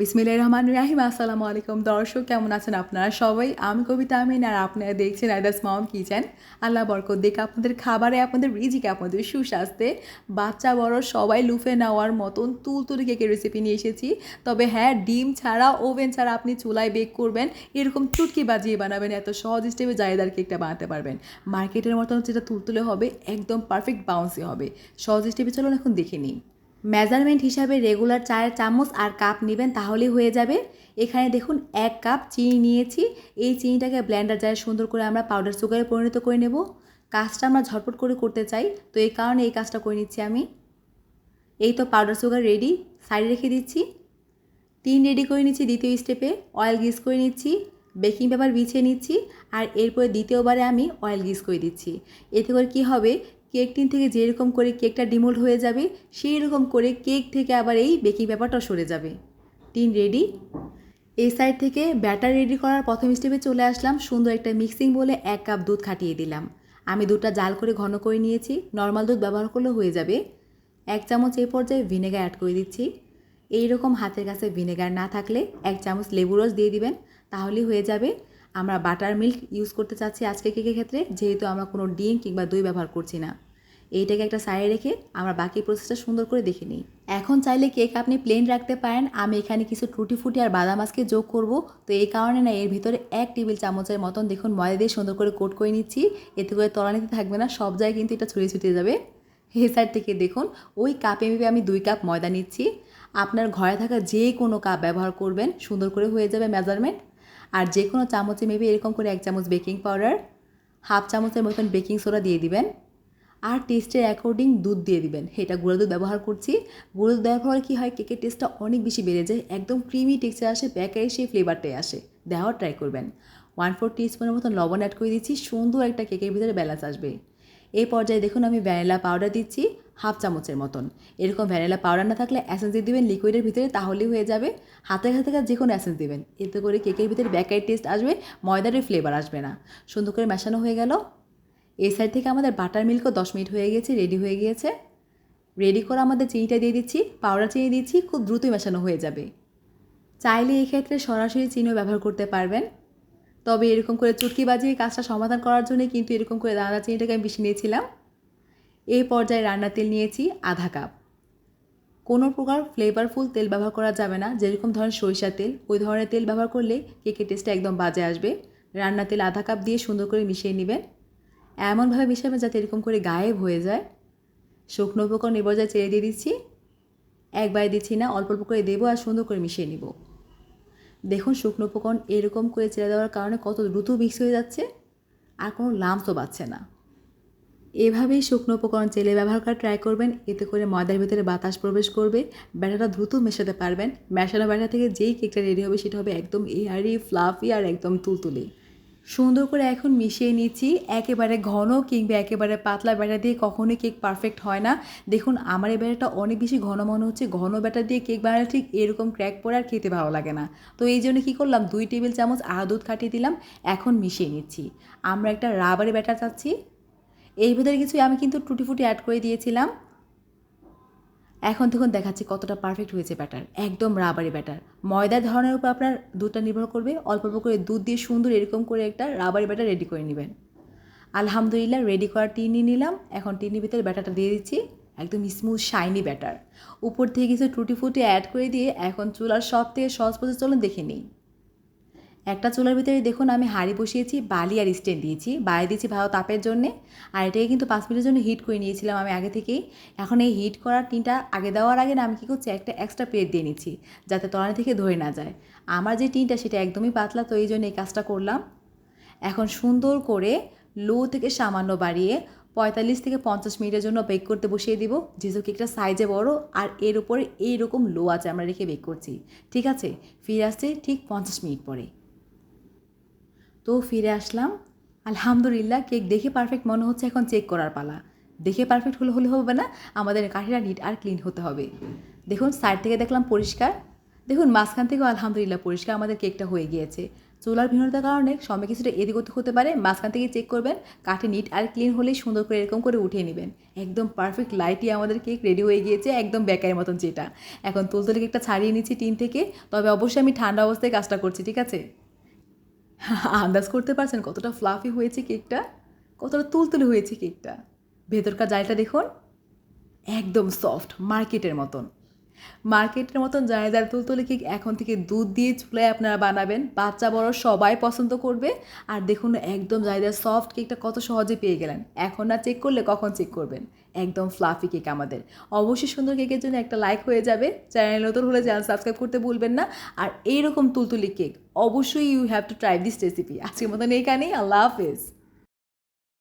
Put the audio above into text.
বিসমিল্লাহ রহমান রাহিম, আসসালামু আলাইকুম। দর্শক, কেমন আছেন আপনারা সবাই? আমি কবিতা আমিন আর আপনারা দেখছেন আইদাস মম কিচেন আল্লাহ বরকত দেখে আপনাদের খাবারে, আপনাদের রিজিকে, আপনাদের সুস্বাস্থ্যে বাচ্চা, বড় সবাই লুফে নেওয়ার মতন তুল তুলে কেকের রেসিপি নিয়ে এসেছি। তবে হ্যাঁ ডিম ছাড়া, ওভেন ছাড়া আপনি চুলায় বেক করবেন। এরকম চুটকি বাজিয়ে বানাবেন, এত সহজ স্টেপে জায়দার কেকটা বানাতে পারবেন। মার্কেটের মতন যেটা তুলতুলে হবে, একদম পারফেক্ট বাউন্সি হবে। সহজ স্টেপে চলুন এখন দেখে নিই। মেজারমেন্ট হিসাবে রেগুলার চায়ের চামচ আর কাপ নেবেন তাহলেই হয়ে যাবে। এখানে দেখুন, এক কাপ চিনি নিয়েছি। এই চিনিটাকে ব্ল্যান্ডার জারে সুন্দর করে আমরা পাউডার সুগারে পরিণত করে নেব। কাজটা আমরা ঝটপট করে করতে চাই, তো এই কারণে এই কাজটা করে নিচ্ছি আমি। এই তো পাউডার সুগার রেডি সাইডে রেখে দিচ্ছি। টিন রেডি করে নিচ্ছি দ্বিতীয় স্টেপে অয়েল গ্রিস করে নিচ্ছি। বেকিং পেপার বিছিয়ে নিচ্ছি। আর এরপরে দ্বিতীয়বারে আমি অয়েল গ্রিস করে দিচ্ছি। এতে করে কী হবে? কেক টিন থেকে যেরকম করে কেকটা ডিমোল্ড হয়ে যাবে সেই রকম করে কেক থেকে আবার এই বেকিং পেপারটাও সরে যাবে। Tin ready. এই সাইড থেকে ব্যাটার রেডি করার প্রথম স্টেপে চলে আসলাম। সুন্দর একটা মিক্সিং বলে এক কাপ দুধ খাটিয়ে দিলাম। আমি দুধটা জাল করে ঘন করে নিয়েছি। নর্মাল দুধ ব্যবহার করলে হয়ে যাবে। এক চামচ এই পর্যায়ে ভিনেগার অ্যাড করে দিচ্ছি। এই রকম হাতের কাছে ভিনেগার না থাকলে এক চামচ লেবু রস দিয়ে দিবেন, তাহলেই হয়ে যাবে। আমরা বাটার মিল্ক ইউজ করতে চাচ্ছি আজকে কেকের ক্ষেত্রে, যেহেতু আমরা কোনো ডিম কিংবা দই ব্যবহার করছি না। এইটাকে একটা সাইডে রেখে আমরা বাকি প্রসেসটা সুন্দর করে দেখে নিই। এখন চাইলে কেক আপনি প্লেন রাখতে পারেন। আমি এখানে কিছু টুটি ফুটি আর বাদাম আজকে যোগ করব। তো এই কারণে না, এর ভিতরে এক টেবিল চামচের মতন দেখুন ময়দা দিয়ে সুন্দর করে কোট করে নিচ্ছি। এতে করে তলানিতে থাকবে না, সব জায়গায় কিন্তু এটা ছড়িয়ে ছুটিয়ে যাবে। এই সাইড থেকে দেখুন, ওই কাপে মেপে আমি দুই কাপ ময়দা নিচ্ছি। আপনার ঘরে থাকা যে কোনো কাপ ব্যবহার করবেন, সুন্দর করে হয়ে যাবে মেজারমেন্ট আর যে কোনো চামচে মেপে এরকম করে এক চামচ বেকিং পাউডার হাফ চামচের মতন বেকিং সোডা দিয়ে দিবেন। আর টেস্টের অ্যাকর্ডিং দুধ দিয়ে দিবেন। এটা গুঁড়ো দুধ ব্যবহার করছি। গুঁড়ো দুধ দেওয়ার ফলে কী হয়? কেকের টেস্টটা অনেক বেশি বেড়ে যায়। একদম ক্রিমি টেক্সচার আসে প্যাকের সেই ফ্লেভারটাই আসে। দেওয়ার ট্রাই করবেন। ওয়ান ফোর টিস্পুনের মতন লবণ অ্যাড করে দিচ্ছি। সুন্দর একটা কেকের ভিতরে ব্যালেন্স আসবে। এই পর্যায়ে দেখুন আমি ভ্যানিলা পাউডার দিচ্ছি। হাফ চামচের মতন। এরকম ভ্যানিলা পাউডার না থাকলে অ্যাসেন্স দিয়ে দেবেন লিকুইডের ভিতরে, তাহলেই হয়ে যাবে। হাতে হাতে যে কোনো অ্যাসেন্স দেবেন। এতে করে কেকের ভিতরে ব্যাকারি টেস্ট আসবে ময়দারের ফ্লেভার আসবে না। সুন্দর করে মেশানো হয়ে গেল। এই সাইড থেকে আমাদের বাটার মিল্কও দশ মিনিট হয়ে গেছে রেডি হয়ে গিয়েছে। রেডি করে আমাদের চিনিটা দিয়ে দিচ্ছি পাউডার চিনি দিচ্ছি, খুব দ্রুতই মেশানো হয়ে যাবে। চাইলে এই ক্ষেত্রে সরাসরি চিনিও ব্যবহার করতে পারবেন। তবে এরকম করে চুটকি বাজিয়ে কাজটা সমাধান করার জন্য কিন্তু এরকম করে দানা চিনিটাকে আমি বেশি নিয়েছিলাম। এই পর্যায়ে রান্নার তেল নিয়েছি আধা কাপ। কোনো প্রকার ফ্লেভারফুল তেল ব্যবহার করা যাবে না। যেরকম ধরেন সরিষার তেল, ওই ধরনের তেল ব্যবহার করলে কেকের টেস্টটা একদম বাজে আসবে। রান্নার তেল আধা কাপ দিয়ে সুন্দর করে মিশিয়ে নেবেন। এমনভাবে মিশাবেন যাতে এরকম করে গায়েব হয়ে যায়। শুকনো উপকরণ এ পর্যায়ে ছেড়ে দিয়ে দিচ্ছি। একবারে দিচ্ছি না, অল্প অল্প করে দেবো আর সুন্দর করে মিশিয়ে নিব। দেখুন শুকনো উপকরণ এরকম করে ছেড়ে দেওয়ার কারণে কত দ্রুত মিক্স হয়ে যাচ্ছে। আর কোনো লামসও পাচ্ছে না। এভাবেই শুকনো উপকরণ চেলে ব্যবহার করা ট্রাই করবেন। এতে করে ময়দার ভিতরে বাতাস প্রবেশ করবে। ব্যাটাটা দ্রুত মেশাতে পারবেন। মেশানো ব্যাটা থেকে যেই কেকটা রেডি হবে সেটা হবে একদম এয়ারি ফ্লাফি আর একদম তুলতুলি। সুন্দর করে এখন মিশিয়ে নিচ্ছি। একেবারে ঘন কিংবা একেবারে পাতলা ব্যাটার দিয়ে কখনোই কেক পারফেক্ট হয় না। দেখুন, আমার এই ব্যাটারটা অনেক বেশি ঘন মনে হচ্ছে। ঘন ব্যাটার দিয়ে কেক বানালে ঠিক এরকম ক্র্যাক পরে আর খেতে ভালো লাগে না। তো এই জন্য কী করলাম? দুই টেবিল চামচ আদা দুধ কাটিয়ে দিলাম। এখন মিশিয়ে নিচ্ছি। আমরা একটা রাবারি ব্যাটার চাচ্ছি। এই ভিতরে কিছু আমি কিন্তু টুটি ফুটি অ্যাড করে দিয়েছিলাম। এখন তখন দেখাচ্ছি কতটা পারফেক্ট হয়েছে ব্যাটার একদম রাবারি ব্যাটার ময়দার ধরনের উপর আপনার দুধটা নির্ভর করবে, অল্প অল্প করে দুধ দিয়ে সুন্দর এরকম করে একটা রাবারি ব্যাটার রেডি করে নেবেন। আলহামদুলিল্লাহ রেডি করা টিনি নিলাম, এখন টিনির ভিতরে ব্যাটারটা দিয়ে দিচ্ছি, একদম স্মুথ শাইনি ব্যাটার উপর থেকে কিছু টুটি ফুটি অ্যাড করে দিয়ে এখন চুলার সব থেকে সহজ পথে চলুন দেখে নিই। একটা চুলার ভিতরে দেখুন আমি হাঁড়ি বসিয়েছি, বালি আর স্ট্যান্ড দিয়েছি। বাইরে দিয়েছি ভালো তাপের জন্যে। আর এটাকে কিন্তু পাঁচ মিনিটের জন্য হিট করে নিয়েছিলাম আমি আগে থেকেই। এখন এই হিট করার টিনটা আগে দেওয়ার আগে না আমি কী করছি, একটা এক্সট্রা প্লেট দিয়ে নিচ্ছি, যাতে তলানি থেকে ধরে না যায়। আমার যে টিনটা সেটা একদমই পাতলা, তো এই জন্য এই কাজটা করলাম। এখন সুন্দর করে লো থেকে সামান্য বাড়িয়ে পঁয়তাল্লিশ থেকে পঞ্চাশ মিনিটের জন্য বেক করতে বসিয়ে দিব। যেহেতু কেকটা সাইজে বড়, আর এর উপরে এইরকম লো আছে আমরা রেখে বেক করছি। ঠিক আছে? ফিরে আসছে ঠিক পঞ্চাশ মিনিট পরে। তো ফিরে আসলাম। আলহামদুলিল্লাহ, কেক দেখে পারফেক্ট মনে হচ্ছে এখন চেক করার পালা। দেখে পারফেক্ট হলে হলে হবে না, আমাদের কাঠিটা নিট আর ক্লিন হতে হবে। দেখুন সাইড থেকে দেখলাম পরিষ্কার। দেখুন, মাঝখান থেকেও আলহামদুলিল্লাহ পরিষ্কার আমাদের কেকটা হয়ে গিয়েছে। চুলার ভিন্নতার কারণে সময় কিছুটা এদিক ওদিক হতে পারে, মাঝখান থেকে চেক করবেন, কাঠে নিট আর ক্লিন হলেই সুন্দর করে এরকম করে উঠিয়ে নেবেন। একদম পারফেক্ট লাইটই আমাদের কেক রেডি হয়ে গিয়েছে, একদম বেকারের মতন যেটা। এখন তুলতুলি কেকটা ছাড়িয়ে নিচ্ছি টিন থেকে, তবে অবশ্যই আমি ঠান্ডা অবস্থায় কাজটা করছি, ঠিক আছে? আন্দাজ করতে পারছেন কতটা ফ্লাফি হয়েছে কেকটা কতটা তুলতুলে হয়েছে কেকটা ভেতরকার জালটা দেখুন। একদম সফট মার্কেটের মতন। মার্কেটের মতন জায়দার তুলতুলে কেক এখন থেকে দুধ দিয়ে চুলায় আপনারা বানাবেন, বাচ্চা বড় সবাই পছন্দ করবে। আর দেখুন একদম জায়দার সফট কেকটা কত সহজে পেয়ে গেলেন। এখন না চেক করলে কখন চেক করবেন? একদম ফ্লাফি কেক আমাদের। অবশ্যই সুন্দর কেকের জন্য একটা লাইক হয়ে যাবে। চ্যানেল নতুন হলে চ্যানেল সাবস্ক্রাইব করতে ভুলবেন না। আর এইরকম তুলতুলি কেক অবশ্যই you have to try this recipe আজকের মতন এইখানেই আল্লাহ হাফেজ।